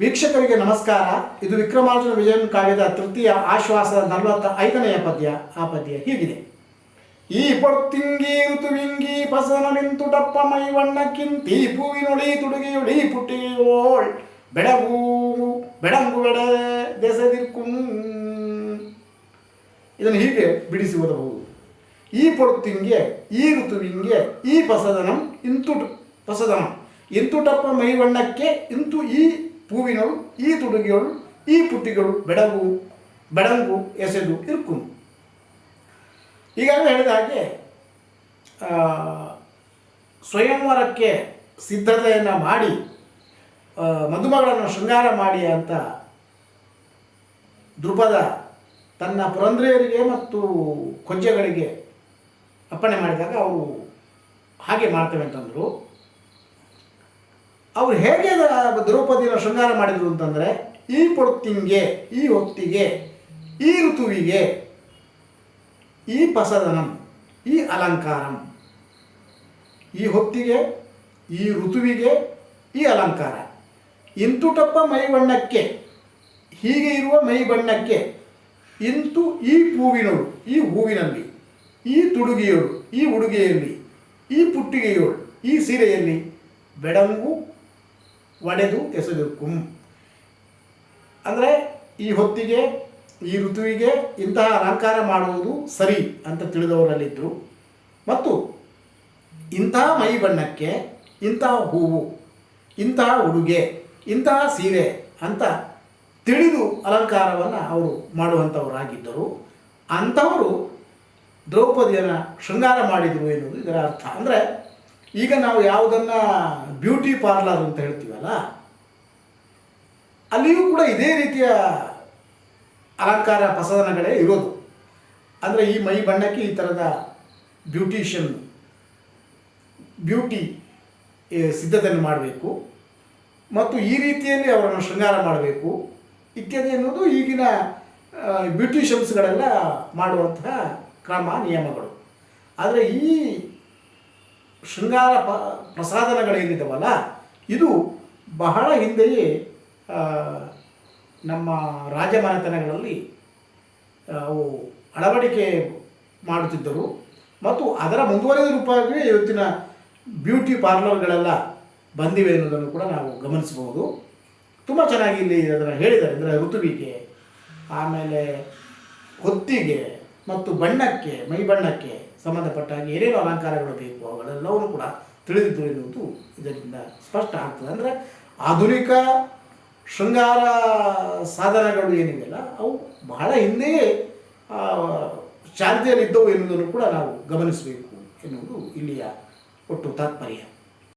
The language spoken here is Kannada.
ವೀಕ್ಷಕರಿಗೆ ನಮಸ್ಕಾರ. ಇದು ವಿಕ್ರಮಾರ್ಜುನ ವಿಜಯನ್ ಕಾವ್ಯದ ತೃತೀಯ ಆಶ್ವಾಸದ ನಲವತ್ತ ಐದನೆಯ ಪದ್ಯ. ಆ ಪದ್ಯ ಹೀಗಿದೆ. ಈ ಪೊರ್ತಿಂಗಿ ಋತುವಿಂಗಿ ಪಸನ ನಿಂತುಟಪ್ಪ ಮೈವಣ್ಣಕ್ಕಿಂತಿ ಪೂವಿನೊಳಿ ತುಡುಗಿಯೊಳಿ ಪುಟ್ಟಿಯೋಳ್ ಬೆಳಗು ಬೆಳಂಗು ಬೆಡ ದೆಸೆದಿರ್ಕುಂ ಇದನ್ನು ಹೀಗೆ ಬಿಡಿಸಿ ಓದಬಹುದು. ಈ ಪೊರ್ತಿಂಗೆ ಈ ಋತುವಿಂಗೆ, ಈ ಪಸದನಂ ಇಂತುಟು, ಪಸದನಂ ಇಂತುಟಪ್ಪ ಮೈವಣ್ಣಕ್ಕೆ ಇಂತು ಈ ಪೂವಿನಳು ಈ ತುಡುಗಿಯಳು, ಈ ಪುಟ್ಟಿಗಳು ಬೆಡಗು, ಬೆಡಂಗು ಎಸೆದು ಇರ್ಕು. ಈಗಾಗಲೇ ಹೇಳಿದ ಹಾಗೆ ಸ್ವಯಂವರಕ್ಕೆ ಸಿದ್ಧತೆಯನ್ನು ಮಾಡಿ ಮದುಮಗಳನ್ನು ಶೃಂಗಾರ ಮಾಡಿ ಅಂತ ದೃಪದ ತನ್ನ ಪುರಂದ್ರೆಯರಿಗೆ ಮತ್ತು ಕೊಜ್ಜಗಳಿಗೆ ಅಪ್ಪಣೆ ಮಾಡಿದಾಗ ಅವರು ಹಾಗೆ ಮಾಡ್ತೇವೆ ಅಂತಂದರು. ಅವರು ಹೇಗೆ ದ್ರೌಪದಿನ ಶೃಂಗಾರ ಮಾಡಿದರು ಅಂತಂದರೆ, ಈ ಪೊಡ್ತಿಂಗೆ, ಈ ಹೊತ್ತಿಗೆ, ಈ ಋತುವಿಗೆ, ಈ ಪಸದನಂ, ಈ ಅಲಂಕಾರಂ. ಈ ಹೊತ್ತಿಗೆ, ಈ ಋತುವಿಗೆ, ಈ ಅಲಂಕಾರ. ಇಂತುಟಪ್ಪ ಮೈ ಬಣ್ಣಕ್ಕೆ ಹೀಗೆ ಇರುವ ಮೈ ಬಣ್ಣಕ್ಕೆ ಇಂತು ಈ ಹೂವಿನಳು ಈ ಹೂವಿನಲ್ಲಿ, ಈ ತುಡುಗಿಯೋಳು, ಈ ಉಡುಗೆಯಲ್ಲಿ, ಈ ಪುಟ್ಟಿಗೆಯೋಳು, ಈ ಸೀರೆಯಲ್ಲಿ, ಬೆಡಂಗು ಒಡೆದು ಕುಂ. ಅಂದರೆ ಈ ಹೊತ್ತಿಗೆ, ಈ ಋತುವಿಗೆ ಇಂತಹ ಅಲಂಕಾರ ಮಾಡುವುದು ಸರಿ ಅಂತ ತಿಳಿದವರಲ್ಲಿದ್ದರು ಮತ್ತು ಇಂತಹ ಮೈ ಬಣ್ಣಕ್ಕೆ ಇಂತಹ ಹೂವು, ಇಂತಹ ಉಡುಗೆ, ಇಂತಹ ಸೀರೆ ಅಂತ ತಿಳಿದು ಅಲಂಕಾರವನ್ನು ಅವರು ಮಾಡುವಂಥವರಾಗಿದ್ದರು. ಅಂಥವರು ದ್ರೌಪದಿಯನ್ನು ಶೃಂಗಾರ ಮಾಡಿದರು ಎನ್ನುವುದು ಇದರ ಅರ್ಥ. ಅಂದರೆ ಈಗ ನಾವು ಯಾವುದನ್ನು ಬ್ಯೂಟಿ ಪಾರ್ಲರ್ ಅಂತ ಹೇಳ್ತೀವಲ್ಲ, ಅಲ್ಲಿಯೂ ಕೂಡ ಇದೇ ರೀತಿಯ ಅಲಂಕಾರ ಪ್ರಸಾದನಗಳೇ ಇರೋದು. ಅಂದರೆ ಈ ಮೈ ಬಣ್ಣಕ್ಕೆ ಈ ಥರದ ಬ್ಯೂಟಿಷಿಯನ್ ಬ್ಯೂಟಿ ಸಿದ್ಧತೆಯನ್ನು ಮಾಡಬೇಕು. ಮತ್ತು ಈ ರೀತಿಯಲ್ಲಿ ಅವರನ್ನು ಶೃಂಗಾರ ಮಾಡಬೇಕು. ಇತ್ಯಾದಿ ಅನ್ನೋದು ಈಗಿನ ಬ್ಯೂಟಿಷಿಯನ್ಸ್ಗಳೆಲ್ಲ ಮಾಡುವಂತಹ ಕ್ರಮ, ನಿಯಮಗಳು. ಆದರೆ ಈ ಶೃಂಗಾರ ಪ ಪ್ರಸಾದನಗಳೇನಿದ್ದಾವಲ್ಲ ಇದು ಬಹಳ ಹಿಂದೆಯೇ ನಮ್ಮ ರಾಜಮನೆತನಗಳಲ್ಲಿ ಅವು ಅಳವಡಿಕೆ ಮಾಡುತ್ತಿದ್ದರು. ಮತ್ತು ಅದರ ಮುಂದುವರೆದ ರೂಪವಾಗಿ ಇವತ್ತಿನ ಬ್ಯೂಟಿ ಪಾರ್ಲರ್ಗಳೆಲ್ಲ ಬಂದಿವೆ ಎನ್ನುವುದನ್ನು ಕೂಡ ನಾವು ಗಮನಿಸಬಹುದು. ತುಂಬ ಚೆನ್ನಾಗಿ ಇಲ್ಲಿ ಅದನ್ನು ಹೇಳಿದ್ದಾರೆ. ಅಂದರೆ ಋತುವಿಗೆ, ಆಮೇಲೆ ಹೊತ್ತಿಗೆ ಮತ್ತು ಬಣ್ಣಕ್ಕೆ, ಮೈ ಬಣ್ಣಕ್ಕೆ ಸಂಬಂಧಪಟ್ಟ ಹಾಗೆ ಏನೇನು ಅಲಂಕಾರಗಳು ಬೇಕು ಅವುಗಳೆಲ್ಲವೂ ಕೂಡ ತಿಳಿದಿದ್ದು ಎನ್ನುವುದು ಇದರಿಂದ ಸ್ಪಷ್ಟ ಆಗ್ತದೆ. ಅಂದರೆ ಆಧುನಿಕ ಶೃಂಗಾರ ಸಾಧನಗಳು ಏನಿವೆಯಲ್ಲ, ಅವು ಬಹಳ ಹಿಂದೆಯೇ ಚಾಲ್ತಿಯಲ್ಲಿದ್ದವು ಎನ್ನುವುದನ್ನು ಕೂಡ ನಾವು ಗಮನಿಸಬೇಕು ಎನ್ನುವುದು ಇಲ್ಲಿಯ ಒಟ್ಟು ತಾತ್ಪರ್ಯ.